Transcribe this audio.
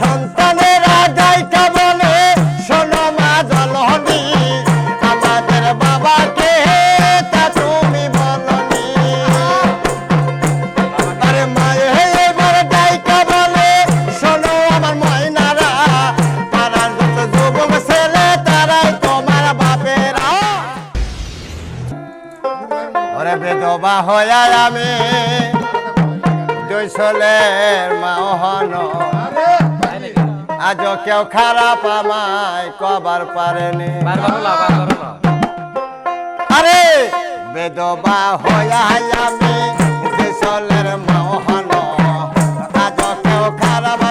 সন্তানেরা ডাইকা বলে শোনো মা জলহনি আমাদের বাবাকে তা তুমি বলনি। আরে মায়ে এবার ডাইকা বলে শোনো আমার ময়নারা পাড়ার যত যুবক ছেলে তোমার বাপেরা। ওরে বেদবা হইয়া আমি দুই ছেলের মা হন। আজ কেউ খারাপ আমায় কবার পারেনি। আরে! বেদবা হয়ে আজ কেউ খারাপ